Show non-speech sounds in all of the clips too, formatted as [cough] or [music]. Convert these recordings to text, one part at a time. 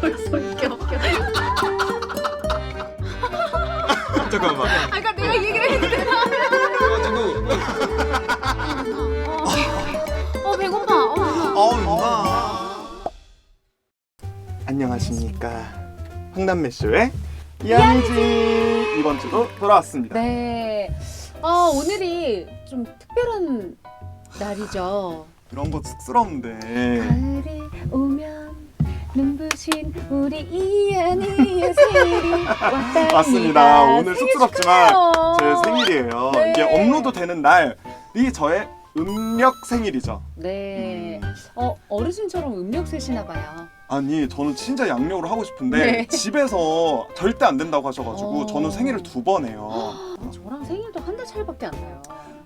벌써 웃겨. 잠깐만. 아까 내가 얘기를 했는데. 그래가지고 어 배고파. 어, 어. 어 누나. 안녕하십니까. 황남매쇼의 이한지 이번 주도 돌아왔습니다. 네. 아 오늘이 좀 특별한 날이죠. 이런 거 쑥스러운데. 가을이 오면 눈부신 우리 이한이의 생일이 왔답니다. 맞습니다. 오늘 생일 쑥스럽지만 축하해요. 제 생일이에요. 네. 이게 업로드 되는 날이 저의 음력 생일이죠. 네. 음. 어 어르신처럼 음력 세시나 봐요. 아니 저는 진짜 양력으로 하고 싶은데 네. 집에서 절대 안 된다고 하셔가지고 어. 저는 생일을 두 번 해요. 저랑 생일도 한 달 차이밖에 안 나요.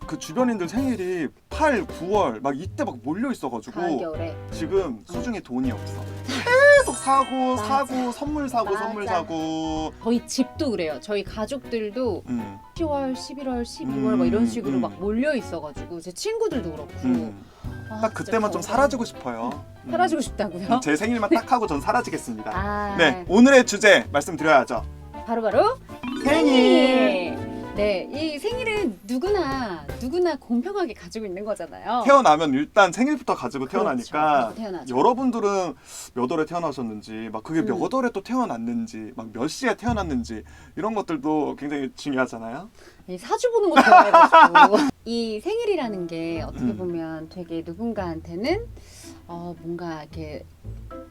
그 주변인들 생일이 8, 9월 막 이때 막 몰려 있어가지고 가을 겨울에. 지금 수중에 돈이 없어. 계속 사고 맞아. 사고 선물 사고 맞아. 선물 사고. 저희 집도 그래요. 저희 가족들도 음. 10월, 11월, 12월 음, 막 이런 식으로 음. 막 몰려 있어가지고 제 친구들도 그렇고 음. 아, 딱 진짜 그때만 좀 사라지고 싶어요. 음. 사라지고 싶다고요? 제 생일만 딱 하고 전 사라지겠습니다. [laughs] 아, 네 오늘의 주제 말씀드려야죠. 바로 바로 생일. 네, 이 생일은 누구나 누구나 공평하게 가지고 있는 거잖아요. 태어나면 일단 생일부터 가지고 그렇죠. 태어나니까 태어나죠. 여러분들은 몇 월에 태어나셨는지 막 그게 몇 음. 월에 또 태어났는지 막 몇 시에 태어났는지 이런 것들도 굉장히 중요하잖아요. 이 사주 보는 거 좋아해가지고 [laughs] 이 생일이라는 게 어떻게 음. 보면 되게 누군가한테는 어, 뭔가 이렇게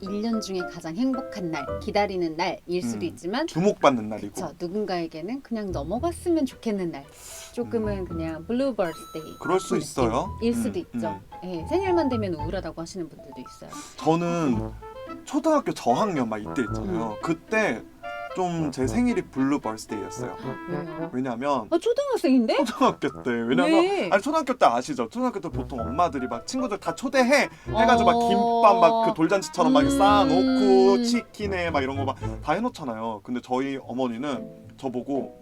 1년 중에 가장 행복한 날, 기다리는 날일 수도 음. 있지만 주목받는 날이고. 그쵸, 누군가에게는 그냥 넘어갔으면 좋겠는 날. 조금은 그냥 블루 버스데이. 음. 그럴 수 있어요. 일 음, 수도 있죠. 예, 생일만 되면 우울하다고 하시는 분들도 있어요. 저는 초등학교 저학년 막 이때 있잖아요. 그때 좀 제 생일이 블루 버스데이였어요. 왜요? 왜냐면 아, 초등학생인데? 초등학교 때 왜냐면 왜? 아니 초등학교 때 아시죠? 초등학교 때 보통 엄마들이 막 친구들 다 초대해 해가지고 막 어. 김밥 막 그 돌잔치처럼 막 음. 쌓아놓고 치킨에 막 이런 거 막 다 해놓잖아요. 근데 저희 어머니는 저 보고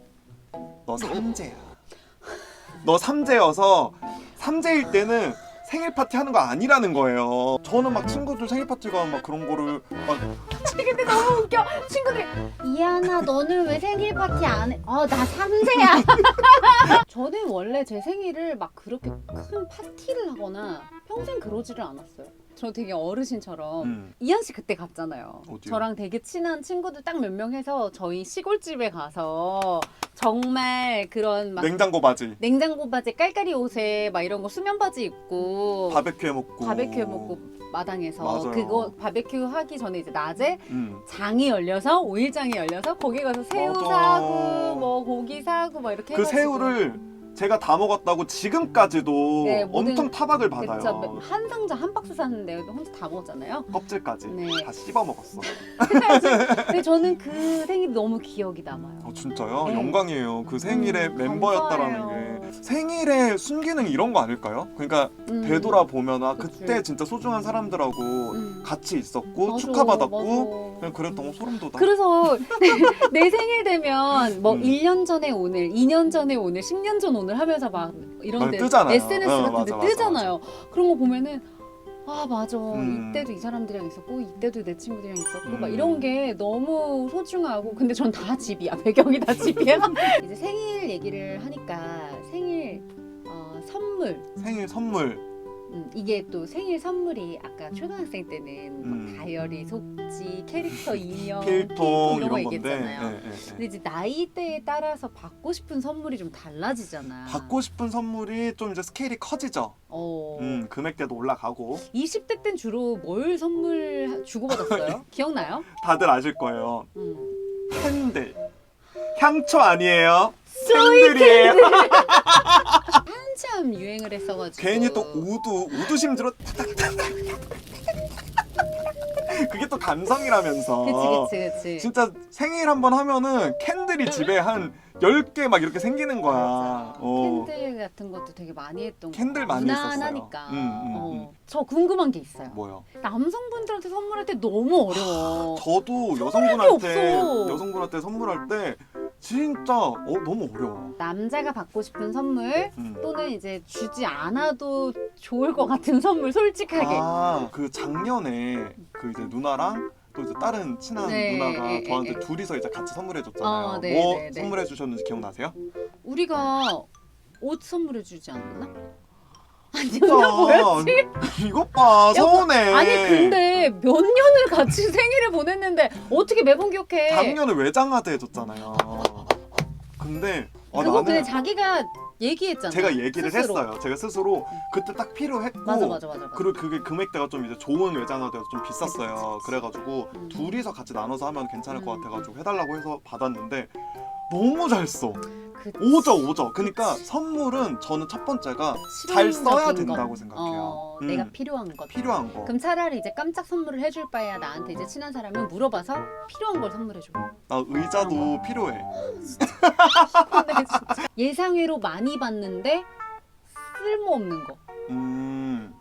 너 삼재야. 너 삼재여서 삼재일 때는 생일 파티 하는 거 아니라는 거예요. 저는 막 친구들 생일 파티 가면 막 그런 거를 막 근데 너무 웃겨. 친구들이 이하나 너는 왜 생일 파티 안 해? 어, 나 삼세야. [laughs] 저는 원래 제 생일을 막 그렇게 큰 파티를 하거나 평생 그러지를 않았어요. 저 되게 어르신처럼 음, 이한 씨 그때 갔잖아요. 어디요? 저랑 되게 친한 친구들 딱 몇 명 해서 저희 시골집에 가서 정말 그런 막 냉장고 바지 냉장고 바지 깔깔이 옷에 막 이런 거 수면 바지 입고 바베큐 해 먹고 바베큐 해 먹고 마당에서 맞아요. 그거 바베큐 하기 전에 이제 낮에 음. 장이 열려서 오일장이 열려서 거기 가서 새우 맞아. 사고 뭐 고기 사고 막 이렇게 그 해가지고. 새우를 제가 다 먹었다고 지금까지도 네, 모든- 엄청 타박을 그쵸 받아요. 한 상자 한 박스 샀는데 혼자 다 먹었잖아요. 껍질까지 네. 다 씹어 먹었어. 근데 저는 그 생일이 너무 기억이 남아요. 어, 진짜요? 네. 영광이에요. 그 생일의 음, 멤버였다라는 감사해요. 게 생일의 순기능이 이런 거 아닐까요? 그러니까 음. 되돌아보면 아 그치. 그때 진짜 소중한 사람들하고 음. 같이 있었고 맞아, 축하받았고 맞아. 그냥 그랬던 거 소름 돋아. 그래서 [laughs] 내 생일 되면 뭐 음. 1년 전에 오늘, 2년 전에 오늘, 10년 전 오늘 하면서 막 이런 뜨잖아요. SNS 어, 같은 데 맞아, 맞아, 뜨잖아요. 그런 거 보면은 아 맞아. 음. 이때도 이 사람들이랑 있었고 이때도 내 친구들이랑 있었고 막 음. 이런 게 너무 소중하고 근데 전 다 집이야. [laughs] 배경이 다 집이야. 이제 생일 얘기를 하니까 생일 어, 선물. 생일 선물 음, 이게 또 생일 선물이 아까 초등학생 때는 막 음. 다이어리, 속지, 캐릭터 인형, [laughs] 필통 이런 거 건데 얘기했잖아요. 예, 예, 예. 근데 이제 나이대에 따라서 받고 싶은 선물이 좀 달라지잖아. 받고 싶은 선물이 좀 이제 스케일이 커지죠. 어. 음, 금액대도 올라가고 20대 땐 주로 뭘 선물 주고 받았어요? [laughs] 기억나요? 다들 아실 거예요. 음. 캔들 향초 아니에요? 캔들이에요. [laughs] 한참 유행을 했어가지고. 괜히 또 우두 우두심 들어 그게 또 감성이라면서 그치 그치 그치. 진짜 생일 한번 하면은 캔들이 집에 한 10개 막 이렇게 생기는 거야 맞아. 어. 캔들 같은 것도 되게 많이 했던 거. 캔들 많이 무난하니까. 했었어요. 음, 음, 어. 음. 저 궁금한 게 있어요. 뭐요? 남성분들한테 선물할 때 너무 어려워. 저도 선물할 게 여성분한테 없어. 여성분한테 선물할 때 진짜 어, 너무 어려워. 남자가 받고 싶은 선물 음. 또는 이제 주지 않아도 좋을 것 같은 선물 솔직하게 아, 그 작년에 그 이제 누나랑 또 이제 다른 친한 네, 누나가 에, 에, 저한테 에. 둘이서 이제 같이 선물해 줬잖아요. 어, 네, 뭐 네, 네. 선물해 주셨는지 기억나세요? 우리가 옷 선물해 주지 않았나? [laughs] 아니 누나 뭐였지? [laughs] 이것 봐 서운해. 아니 근데 몇 년을 같이 [laughs] 생일을 보냈는데 어떻게 매번 기억해? 작년에 외장하드 해줬잖아요. 근데 아, 그거 나는 근데 자기가 얘기했잖아. 제가 얘기를 스스로. 했어요. 제가 스스로 그때 딱 필요했고 맞아 맞아 맞아. 맞아. 그리고 그게 금액대가 좀 이제 좋은 외장하드여서 좀 비쌌어요. 그래가지고 음. 둘이서 같이 나눠서 하면 괜찮을 것 음. 같아가지고 해달라고 해서 받았는데 너무 잘 써. 그 오죠 오죠. 그러니까 선물은 저는 첫 번째가 잘 써야 실용적인 된다고 거. 생각해요. 어, 음. 내가 필요한 것. 필요한 거. 그럼 차라리 이제 깜짝 선물을 해줄 바에야 나한테 이제 친한 사람은 물어봐서 필요한 걸 선물해줘. 나 의자도 필요해. [laughs] 근데 진짜 예상외로 많이 받는데 쓸모없는 거. 음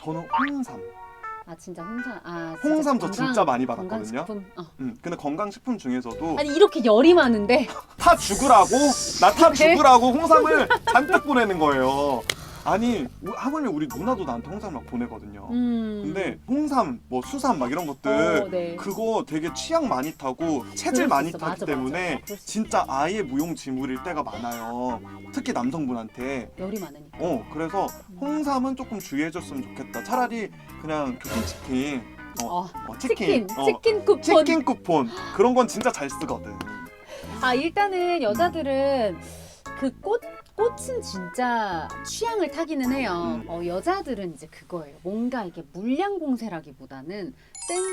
저는 홍삼. 아 진짜 홍삼. 아 진짜 홍삼 저 진짜 많이 받았거든요. 건강식품. 어. 음 근데 건강식품 중에서도 아니 이렇게 열이 많은데 타 죽으라고 나타 그래? 죽으라고 홍삼을 잔뜩 보내는 거예요. 아니 우- 하물며 우리 누나도 나한테 홍삼 막 보내거든요. 음. 근데 홍삼 뭐 수삼 막 이런 것들 어, 네. 그거 되게 취향 많이 타고 체질 그럴 수 많이 있어. 타기 맞아, 때문에 맞아. 그럴 수 진짜 아예 무용지물일 때가 많아요. 특히 남성분한테. 열이 많으니까. 어 그래서 홍삼은 조금 주의해줬으면 좋겠다. 차라리 그냥 교통치킨, 어, 어, 어, 치킨, 치킨, 어, 치킨 쿠폰. 치킨 쿠폰 그런 건 진짜 잘 쓰거든. 아 일단은 여자들은 그 꽃 꽃은 진짜 취향을 타기는 해요. 음. 어, 여자들은 이제 그거예요. 뭔가 이게 물량 공세라기보다는 센스.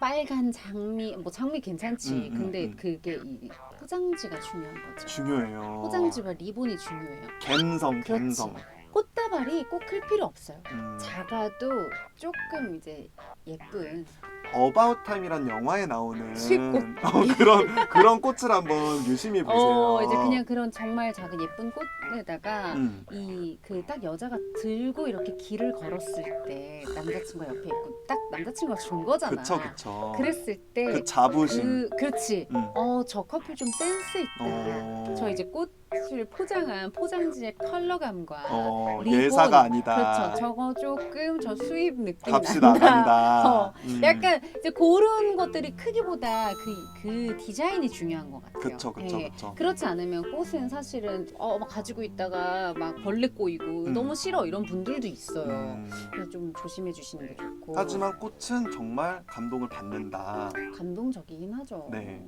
빨간 장미, 뭐 장미 괜찮지. 음, 음, 근데 음. 그게 이 포장지가 중요한 거죠. 중요해요. 포장지와 리본이 중요해요. 갬성. 갬성. 꽃다발이 꼭 클 필요 없어요. 음. 작아도 조금 이제 예쁜 어바웃 타임이란 영화에 나오는 수입꽃. 어, 그런 그런 꽃을 한번 유심히 보세요. 어 이제 그냥 그런 정말 작은 예쁜 꽃 에다가 음. 이그 딱 여자가 들고 이렇게 길을 걸었을 때 남자친구가 옆에 있고 딱 남자친구가 준 거잖아. 그쵸 그쵸. 그랬을 때그 자부심. 그 그렇지. 음. 어저 커플 좀 센스 있다. 어. 저 이제 꽃을 포장한 포장지의 컬러감과 어, 리본. 예사가 아니다. 그렇죠. 저거 조금 저 수입 느낌 값이 난다. 나간다. [laughs] 어, 음. 약간 이제 그런 것들이 크기보다 그, 그 디자인이 중요한 것 같아요. 그쵸 그쵸 예. 그쵸. 그렇지 않으면 꽃은 사실은 어, 막 가지고 있다가 막 벌레 꼬이고 음. 너무 싫어 이런 분들도 있어요. 음. 그래서 좀 조심해 주시는 게 좋고. 하지만 꽃은 정말 감동을 받는다. 감동적이긴 하죠. 네.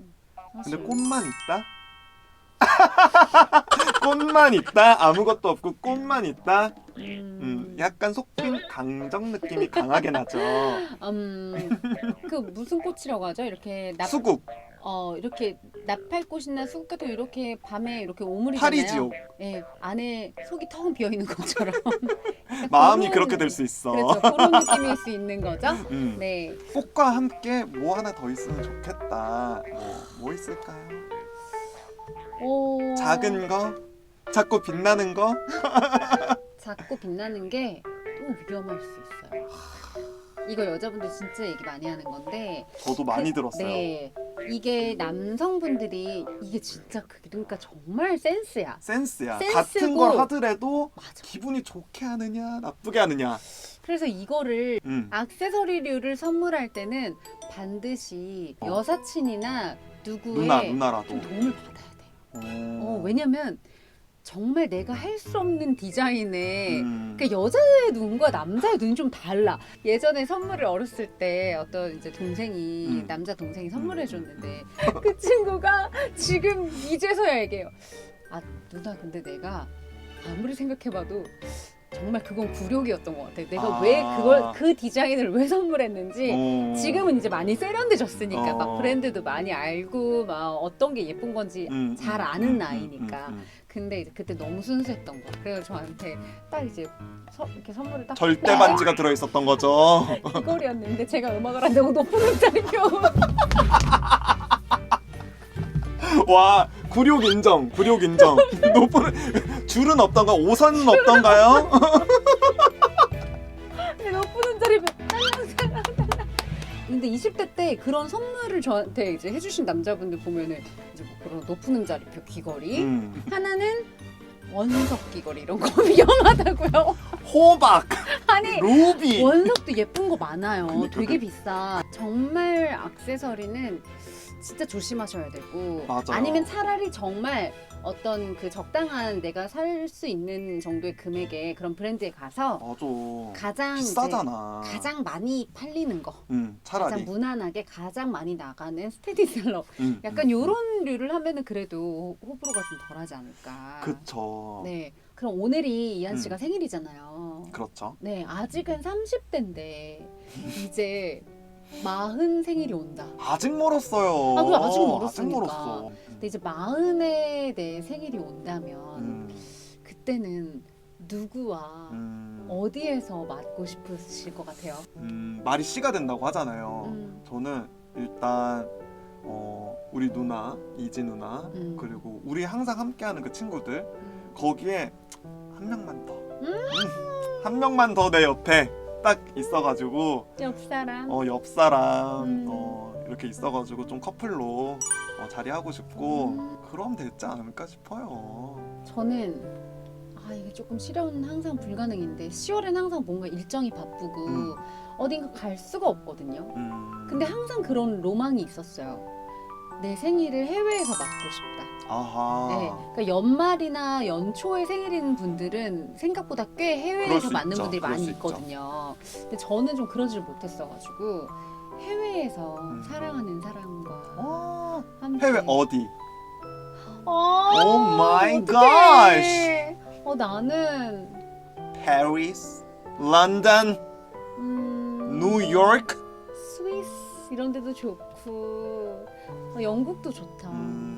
사실. 근데 꽃만 있다? [laughs] 꽃만 있다? 아무것도 없고 꽃만 있다? 음, 음, 약간 속빈 강정 느낌이 강하게 나죠. 음, 그 무슨 꽃이라고 하죠? 이렇게 납, 수국, 어 이렇게 나팔꽃이나 수국 같은 거 이렇게 밤에 이렇게 오므리잖아요. 파리지옥. 예, 안에 속이 텅 비어 있는 것처럼. [laughs] 약간 마음이 그런- 그렇게 될 수 있어. 그렇죠. 그런 [laughs] 느낌일 수 있는 거죠. 음. 네. 꽃과 함께 뭐 하나 더 있으면 좋겠다. 뭐, 뭐 있을까요? 오. 작은 거? 자꾸 빛나는 거? [laughs] 작고 빛나는 게 또 위험할 수 있어요. 이거 여자분들 진짜 얘기 많이 하는 건데 저도 많이 그- 들었어요. 네. 이게 남성분들이 이게 진짜 그- 그러니까 정말 센스야. 센스야. 센스고. 같은 걸 하더라도 맞아. 기분이 좋게 하느냐, 나쁘게 하느냐. 그래서 이거를 음. 액세서리류를 선물할 때는 반드시 어. 여사친이나 누구의 누나, 누나라도. 좀 도움을 받아야 돼. 어, 어, 왜냐면 정말 내가 할 수 없는 디자인에 음. 그러니까 여자의 눈과 남자의 눈이 좀 달라. 예전에 선물을 어렸을 때 어떤 이제 동생이 음. 남자 동생이 선물해 음. 줬는데 그 친구가 지금 이제서야 얘기해요. 아 누나 근데 내가 아무리 생각해봐도 정말 그건 굴욕이었던 것 같아. 내가 아. 왜 그걸 그 디자인을 왜 선물했는지 어. 지금은 이제 많이 세련돼졌으니까 어. 막 브랜드도 많이 알고 막 어떤 게 예쁜 건지 음, 잘 음, 아는 음, 나이니까. 음, 음. 근데 이제 그때 너무 순수했던 거. 그래서 저한테 딱 이제 서, 이렇게 선물을 딱 절대 반지가 들어 있었던 거죠. [laughs] 이거리였는데 제가 음악을 한다고 높은 음짜리표. [laughs] 와, 굴욕 인정. 굴욕 인정. 높은 줄은 없던가? 오선은 없던가요? [laughs] 높은 음짜리표. 근데 20대 때 그런 선물을 저한테 이제 해주신 남자분들 보면은 이제 뭐 그런 높은 음자리표 귀걸이 음. 하나는 원석 귀걸이 이런 거 [laughs] 위험하다고요. 호박, 아니 루비. 원석도 예쁜 거 많아요. 그러니까 되게 그- 비싸. 정말 액세서리는 진짜 조심하셔야 되고 맞아요. 아니면 차라리 정말 어떤 그 적당한 내가 살 수 있는 정도의 금액의 그런 브랜드에 가서 맞아. 가장 이제 비싸잖아. 가장 많이 팔리는 거 음, 가장 차라리. 무난하게 가장 많이 나가는 스테디셀러 음, 약간 음, 요런 류를 하면은 그래도 호불호가 좀 덜하지 않을까 그쵸. 네 그럼 오늘이 이한 음. 씨가 생일이잖아요 그렇죠. 네 아직은 30대인데 [laughs] 이제 마흔 생일이 온다 아직 멀었어요. 아, 그래, 아직 아직 멀었으니까. 멀었어. 근데 이제 마흔에 내 생일이 온다면 음, 그때는 누구와 음, 어디에서 맞고 싶으실 것 같아요? 음, 말이 씨가 된다고 하잖아요. 음. 저는 일단 어, 우리 누나 이지 누나 음. 그리고 우리 항상 함께하는 그 친구들 음. 거기에 한 명만 더. 음. 음, 한 명만 더 내 옆에 딱 있어가지고 옆 사람. 어, 옆 사람 음. 어, 이렇게 있어가지고 좀 커플로 어, 자리하고 싶고 음. 그럼 됐지 않을까 싶어요. 저는 아 이게 조금 실현 항상 불가능인데 10월엔 항상 뭔가 일정이 바쁘고 음. 어딘가 갈 수가 없거든요. 음. 근데 항상 그런 로망이 있었어요. 내 생일을 해외에서 맞고 싶다. 아하. 네, 그러니까 연말이나 연초에 생일인 분들은 생각보다 꽤 그럴 해외에서 수 맞는 있죠. 분들이 그럴 많이 수 있죠. 있거든요. 근데 저는 좀 그러질 못했어가지고 해외에서 음. 사랑하는 사람과 어, 함께 해외 어디? 어, Oh my 어떡해. 어 나는 Paris, London, 음, 뉴욕. 스위스 이런 데도 좋고 어, 영국도 좋다. 음.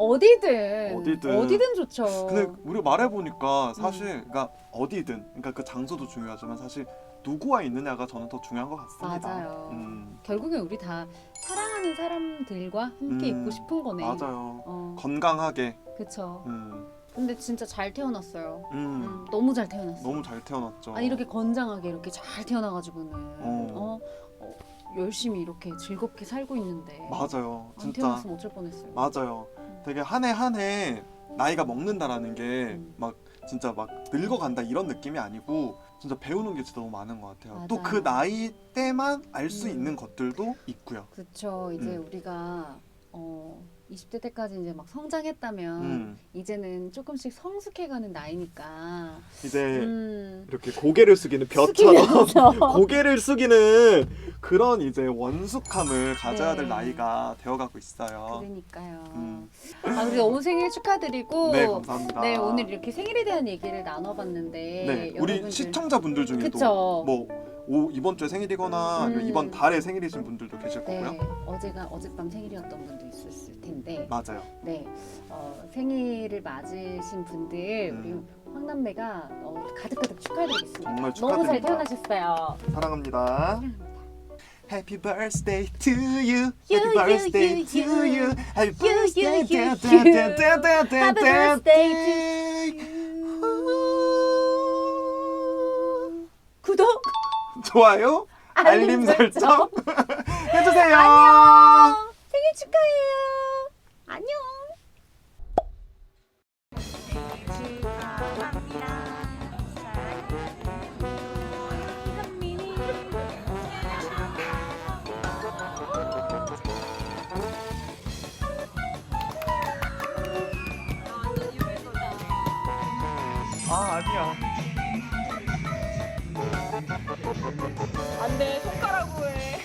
네. 어디든 어디든. 어디든 좋죠. 근데 우리 말해 보니까 사실 음. 그러니까 어디든 그러니까 그 장소도 중요하지만 사실 누구와 있느냐가 저는 더 중요한 것 같습니다. 맞아요. 음, 결국엔 우리 다 사랑하는 사람들과 함께 음, 있고 싶은 거네. 맞아요. 어, 건강하게. 그쵸. 음, 근데 진짜 잘 태어났어요. 음, 음, 너무 잘 태어났어. 너무 잘 태어났죠. 아니 이렇게 건장하게 이렇게 잘 태어나가지고는 어. 어, 어, 열심히 이렇게 즐겁게 살고 있는데 맞아요. 안 진짜 태어났으면 어쩔 뻔했어요. 맞아요. 되게 한 해 한 해 나이가 먹는다라는 게 음. 막 진짜 막 늙어간다 이런 느낌이 아니고 진짜 배우는 게 진짜 너무 많은 것 같아요. 또그 맞아요. 나이 때만 알 수 음. 있는 것들도 있고요. 그쵸. 이제 음. 우리가 어, 20대 때까지 이제 막 성장했다면 음. 이제는 조금씩 성숙해가는 나이니까. 이제 음. 이렇게 고개를 숙이는 벼처럼 숙이면서. [laughs] 고개를 숙이는 그런 이제 원숙함을 가져야 될 네. 나이가 되어가고 있어요. 그러니까요. 음. 아, 그래서 오늘 생일 축하드리고. 네 감사합니다. 네, 오늘 이렇게 생일에 대한 얘기를 나눠봤는데. 네, 우리 여러분들- 시청자분들 중에도 그쵸. 뭐 오, 이번 주에 생일이거나 음. 이번 달에 생일이신 분들도 계실 네, 거고요. 어제가 어젯밤 생일이었던 분도 있었을 텐데. 맞아요. 네, 어, 생일을 맞으신 분들 음. 우리 황남매가 어, 가득가득 축하드리겠습니다. 정말 너무 잘 축하드립니다. 태어나셨어요. 사랑합니다. Happy birthday to you. Happy you, birthday you, to you. you. Happy You, you, birthday. you, you. Happy. 좋아요. 알림 설정 [laughs] 해주세요. 안녕. 생일 축하해요. 안녕. 아 아니야. 안돼 손가락으로 해.